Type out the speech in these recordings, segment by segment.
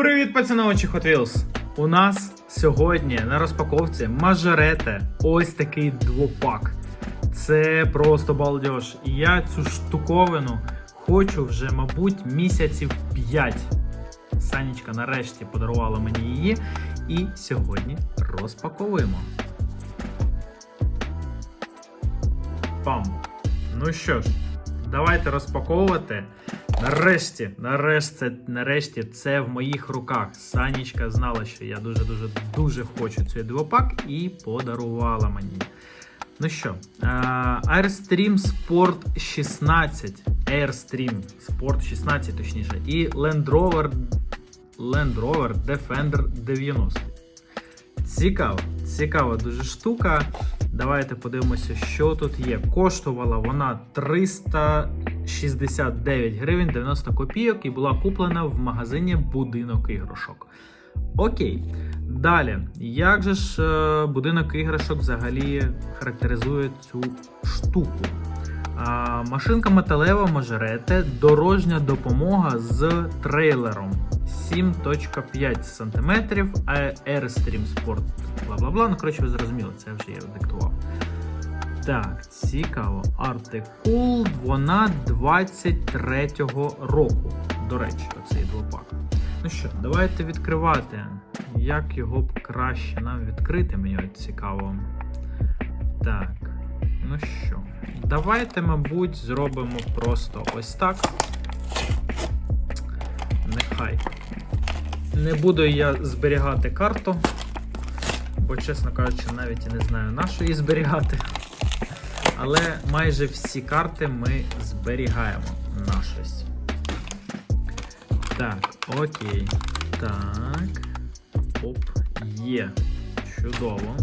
Привіт, пацановичі Hot Wheels! У нас сьогодні на розпаковці мажорете ось такий двопак. Це просто балдеж. І я цю штуковину хочу вже, мабуть, місяців 5. Санечка нарешті подарувала мені її. І сьогодні розпаковуємо. Пам. Ну що ж, давайте розпаковувати. Нарешті, нарешті, нарешті, це в моїх руках. Санічка знала, що я дуже дуже хочу цей двопак і подарувала мені. Ну що, Airstream Sport 16, Airstream Sport 16, точніше, і Land Rover, Land Rover Defender 90. Цікаво, цікава дуже штука. Давайте подивимося, що тут є. Коштувала вона 369 гривень 90 копійок і була куплена в магазині Будинок іграшок. Окей. Далі, як же ж е, будинок іграшок взагалі характеризує цю штуку? А, машинка металева Мажорете, дорожня допомога з трейлером 7.5 см, Airstream Sport, бла бла бла. Ну, коротше, ви зрозуміли, це вже я диктував. Так, цікаво. Артикул, вона 23-го року. До речі, оцей двопак. Ну що, давайте відкривати. Як його б краще нам відкрити, мені от цікаво. Так, ну що, давайте, мабуть, зробимо просто ось так. Нехай. Не буду я зберігати карту, бо, чесно кажучи, навіть і не знаю, на що її зберігати. Але майже всі карти ми зберігаємо на щось. Так, окей. Так. Оп, є. Чудово.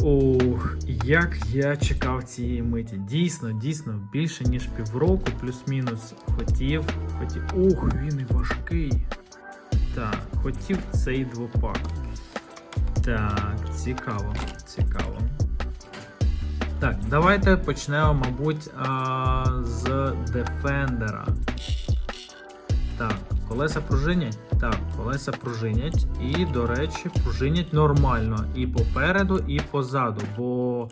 Ух, як я чекав цієї миті. Дійсно, дійсно, більше ніж півроку, плюс-мінус. Хотів, хотів. Ух, він і важкий. Так, хотів цей двопак. Так, цікаво, цікаво. Так, давайте почнемо, мабуть, з Defender. Так, колеса пружинять? Так, колеса пружинять. І, до речі, пружинять нормально і попереду, і позаду. Бо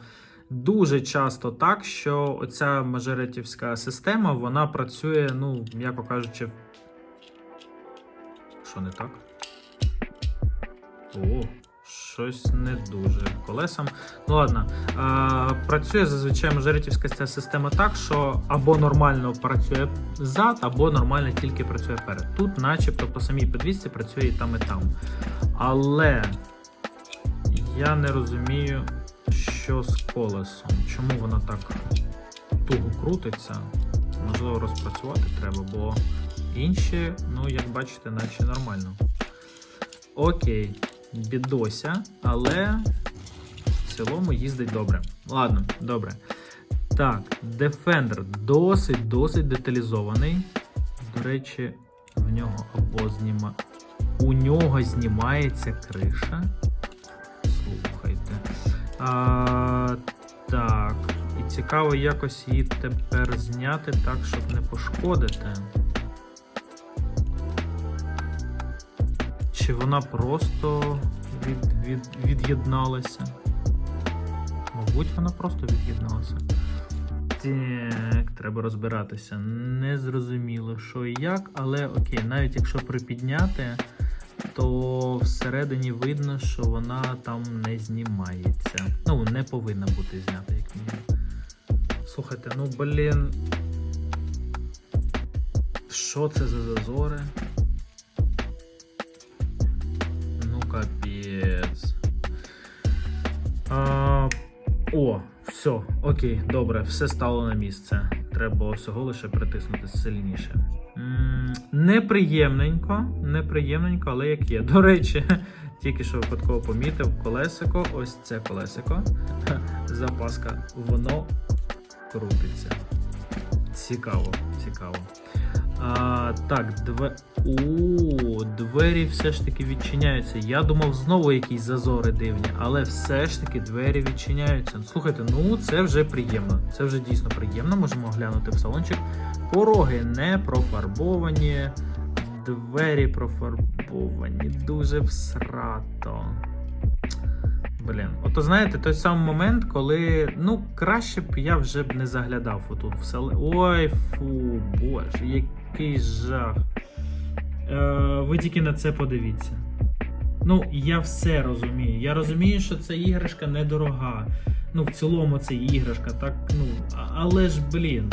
дуже часто так, що оця мажоретівська система вона працює, ну, м'яко кажучи. Що не так? О, щось не дуже колесам. Ну ладно, а, працює зазвичай мажоритівська ця система так, що або нормально працює зад, або нормально тільки працює перед. Тут, начебто, по самій підвісці працює і там, і там. Але я не розумію, що з колесом. Чому воно так туго крутиться? Можливо, розпрацювати треба, бо інші, ну, як бачите, наче нормально. Окей, бідося, але в цілому їздить добре. Ладно, добре. Так, Defender досить досить деталізований. До речі, в нього або зніма... У нього знімається криша. Слухайте. А, так. І цікаво якось її тепер зняти так, щоб не пошкодити. Вона просто від, від, від'єдналася? Мабуть, вона просто від'єдналася. Так, треба розбиратися. Не зрозуміло, що і як, але окей, навіть якщо припідняти, то всередині видно, що вона там не знімається. Ну, не повинна бути знята, як мінімум. Слухайте, ну блін. Що це за зазори? О, все, окей, добре, все стало на місце. Треба всього лише притиснути сильніше. М, Неприємненько, неприємненько, але як є. До речі, тільки що випадково помітив колесико, ось це колесико. Запаска, воно крутиться. Цікаво, цікаво. А, так, две... О, двері все ж таки відчиняються. Я думав, знову якісь зазори дивні, але все ж таки двері відчиняються. Слухайте, ну це вже приємно. Це вже дійсно приємно. Можемо глянути в салончик. Пороги не профарбовані. Двері профарбовані, дуже всрато. Блін, ото знаєте, той самий момент, коли ну краще б я вже б не заглядав отут в селе. Ой, фу, боже, який жах. Е, ви тільки на це подивіться. Ну, я все розумію. Я розумію, що ця іграшка недорога. Ну, в цілому це іграшка, так, ну, але ж, блін.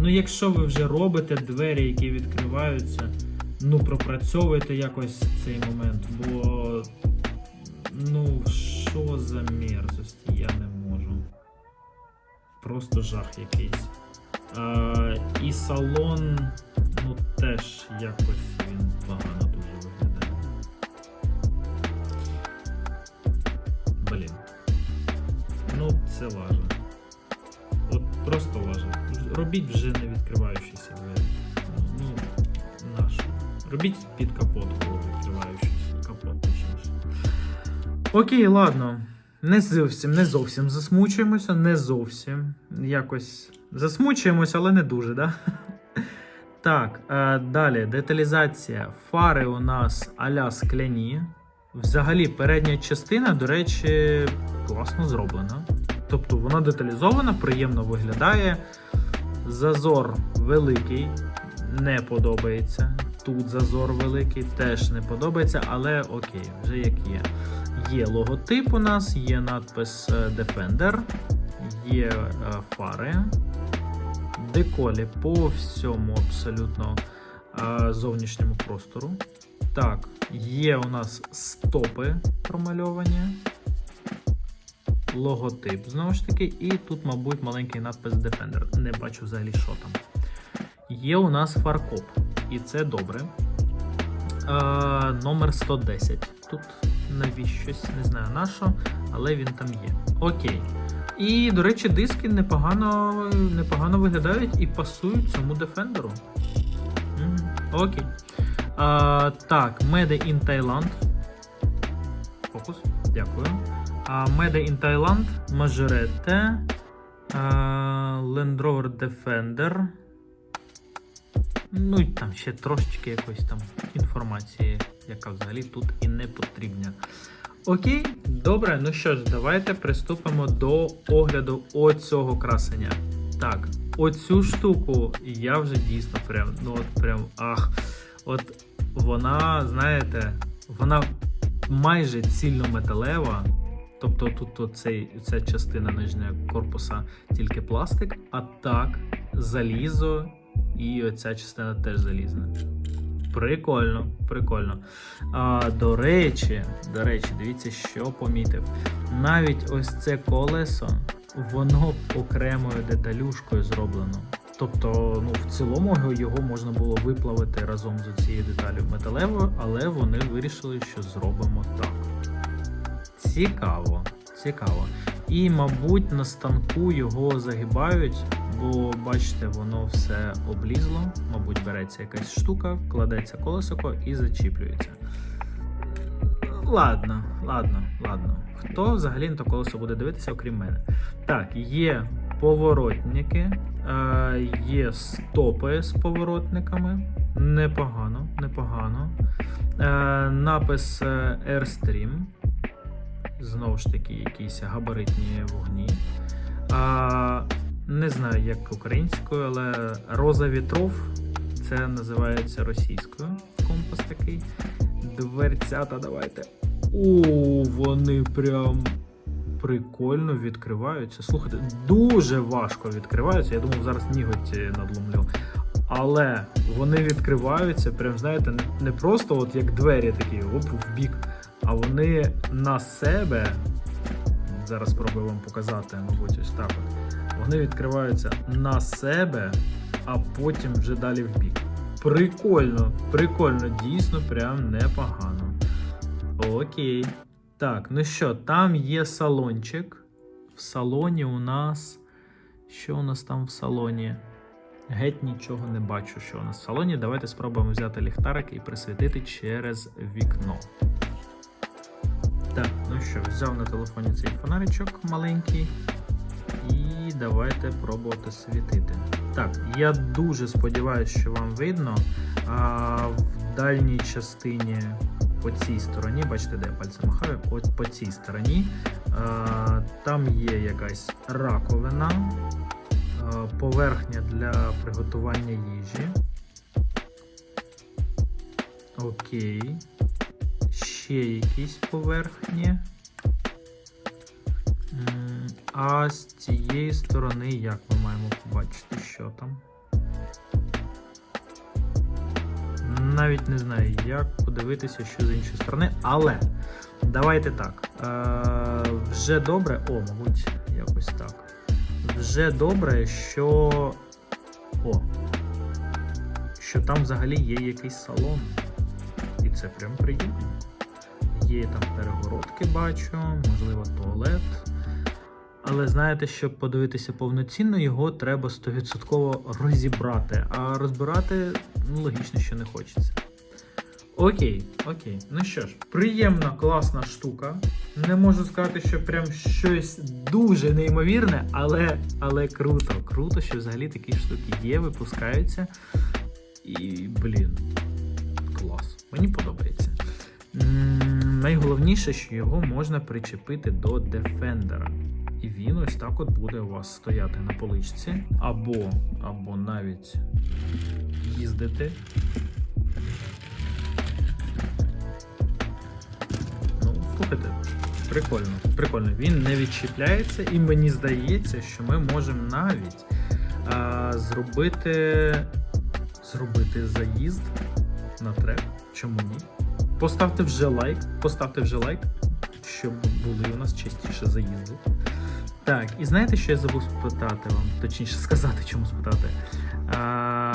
Ну, якщо ви вже робите двері, які відкриваються, ну пропрацьовуйте якось цей момент, бо ну що за мерзості, я не можу. Просто жах якийсь. А, і салон, ну теж якось він погано дуже виглядає. Блін. Ну, це лажа. От просто лажа. Робіть вже не відкриваючіся двері. Ну, нащо? Робіть під капотку відкриваючись. Капот точніше. Окей, ладно. Не зовсім, не зовсім засмучуємося, не зовсім. Якось засмучуємося, але не дуже, да? Так, е, далі деталізація. Фари у нас аля скляні. Взагалі, передня частина, до речі, класно зроблена. Тобто вона деталізована, приємно виглядає. Зазор великий, не подобається. Тут зазор великий, теж не подобається, але окей, вже як є. Є логотип у нас, є надпис е, Defender, є е, фари, деколі по всьому абсолютно е, зовнішньому простору. Так, є у нас стопи промальовані, логотип знову ж таки, і тут, мабуть, маленький надпис Defender. Не бачу взагалі, що там. Є у нас фаркоп, і це добре. Е, номер 110. Тут навіщось, не знаю на що, але він там є. Окей. І, до речі, диски непогано, непогано виглядають і пасують цьому Defender. Окей. А, так, Made in Thailand. Фокус. Дякую. А, Made in Thailand, Majorette, Land Rover Defender. Ну і там ще трошечки якоїсь там інформації, яка взагалі тут і не потрібна. Окей, добре, ну що ж, давайте приступимо до огляду оцього красення. Так, оцю штуку я вже дійсно прям, ну от прям ах. От вона, знаєте, вона майже цільнометалева. Тобто тут оцей, ця частина нижня корпуса тільки пластик, а так залізо і оця частина теж залізна. Прикольно, прикольно. А, до речі, до речі, дивіться, що помітив. Навіть ось це колесо, воно окремою деталюшкою зроблено. Тобто, ну, в цілому його- можна було виплавити разом з цією деталю металевою, але вони вирішили, що зробимо так. Цікаво, цікаво. І, мабуть, на станку його загибають, бо бачите, воно все облізло. Мабуть, береться якась штука, кладеться колесико і зачіплюється. Ладно, ладно, ладно. Хто взагалі на то колесо буде дивитися, окрім мене? Так, є поворотники, е, є стопи з поворотниками. Непогано, непогано. Е, напис е, Airstream. Знову ж таки, якісь габаритні вогні. Не знаю, як українською, але роза вітров це називається російською. Компас такий. Дверцята, давайте. О, вони прям прикольно відкриваються. Слухайте, дуже важко відкриваються. Я думав, зараз ніготь е, надломлю. Але вони відкриваються, прям знаєте, не просто от як двері такі, оп, в бік, а вони на себе. Зараз спробую вам показати, мабуть, ось так. От. Вони відкриваються на себе, а потім вже далі в бік. Прикольно, прикольно, дійсно, прям непогано. Окей. Так, ну що, там є салончик. В салоні у нас. Що у нас там в салоні? Геть нічого не бачу, що у нас в салоні. Давайте спробуємо взяти ліхтарик і присвітити через вікно. Так, ну що, взяв на телефоні цей фонаричок маленький. І давайте пробувати світити. Так, я дуже сподіваюся, що вам видно. А, в дальній частині по цій стороні, бачите, де я пальцем махаю, от по цій стороні. Е, Там є якась раковина, поверхня для приготування їжі. Окей. Ще якісь поверхні. А з цієї сторони, як ми маємо побачити, що там? Навіть не знаю, як подивитися, що з іншої сторони, але давайте так. Е, вже добре. О, мабуть, якось так. Вже добре, що. О. Що там взагалі є якийсь салон. І це прям приємно. Є там перегородки, бачу, можливо, туалет. Але знаєте, щоб подивитися повноцінно, його треба 100% розібрати. А розбирати ну, логічно, що не хочеться. Окей, окей. Ну що ж, приємна, класна штука. Не можу сказати, що прям щось дуже неймовірне, але, але круто. Круто, що взагалі такі штуки є, випускаються. І, блін, клас. Мені подобається. М, Найголовніше, що його можна причепити до Defender. І він ось так от буде у вас стояти на поличці, або, або навіть їздити. Ну, слухайте, прикольно, прикольно. Він не відчіпляється, і мені здається, що ми можемо навіть а, зробити, зробити заїзд на трек. Чому ні? Поставте вже лайк, поставте вже лайк, щоб були у нас частіше заїзди. Так, і знаєте, що я забув спитати вам, точніше сказати, чому спитати. А,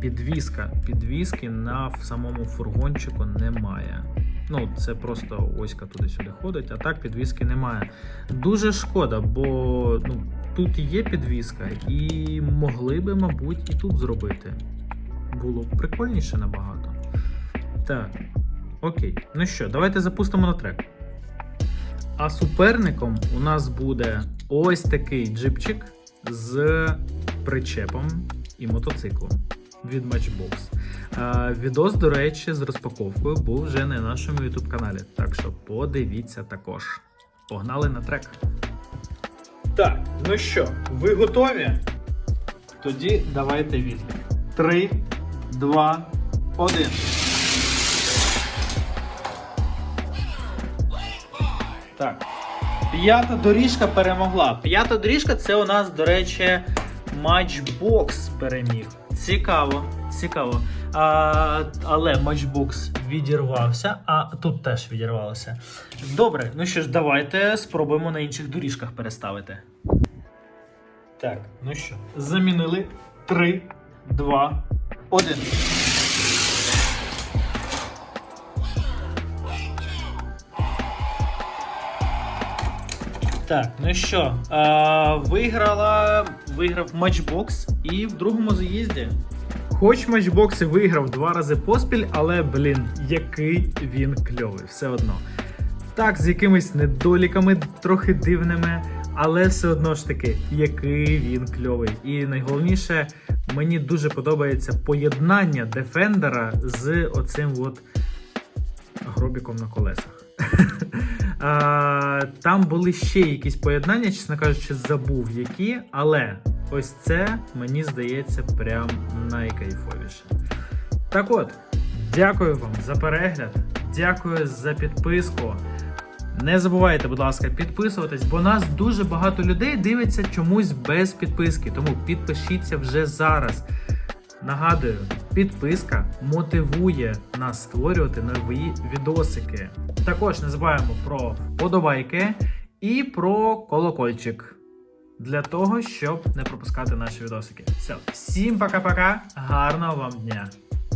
підвіска. Підвіски на самому фургончику немає. Ну, це просто оська туди-сюди ходить, а так підвіски немає. Дуже шкода, бо ну, тут є підвіска, і могли би, мабуть, і тут зробити. Було б прикольніше набагато. Так, окей. Ну що, давайте запустимо на трек. А суперником у нас буде ось такий джипчик з причепом і мотоциклом від Matchbox. Відос, до речі, з розпаковкою був вже на нашому YouTube каналі. Так що подивіться також. Погнали на трек. Так, ну що, ви готові? Тоді давайте відлік. 3, 2, 1. Так. П'ята доріжка перемогла. П'ята доріжка це у нас, до речі, матчбокс переміг. Цікаво, цікаво. А, але матчбокс відірвався, а тут теж відірвалося. Добре, ну що ж, давайте спробуємо на інших доріжках переставити. Так, ну що, замінили 3, 2, 1. Так, ну що, а, виграла, виграв матчбокс і в другому заїзді. Хоч матчбокс і виграв два рази поспіль, але, блін, який він кльовий, все одно. Так, з якимись недоліками трохи дивними, але все одно ж таки, який він кльовий. І найголовніше, мені дуже подобається поєднання Defender з оцим от гробіком на колесах. Там були ще якісь поєднання, чесно кажучи, забув які, але ось це мені здається прям найкайфовіше. Так от, дякую вам за перегляд, дякую за підписку. Не забувайте, будь ласка, підписуватись, бо нас дуже багато людей дивиться чомусь без підписки. Тому підпишіться вже зараз. Нагадую, підписка мотивує нас створювати нові відосики. Також не забуваємо про подобайки і про колокольчик для того, щоб не пропускати наші відосики. Все, всім пока-пока, гарного вам дня!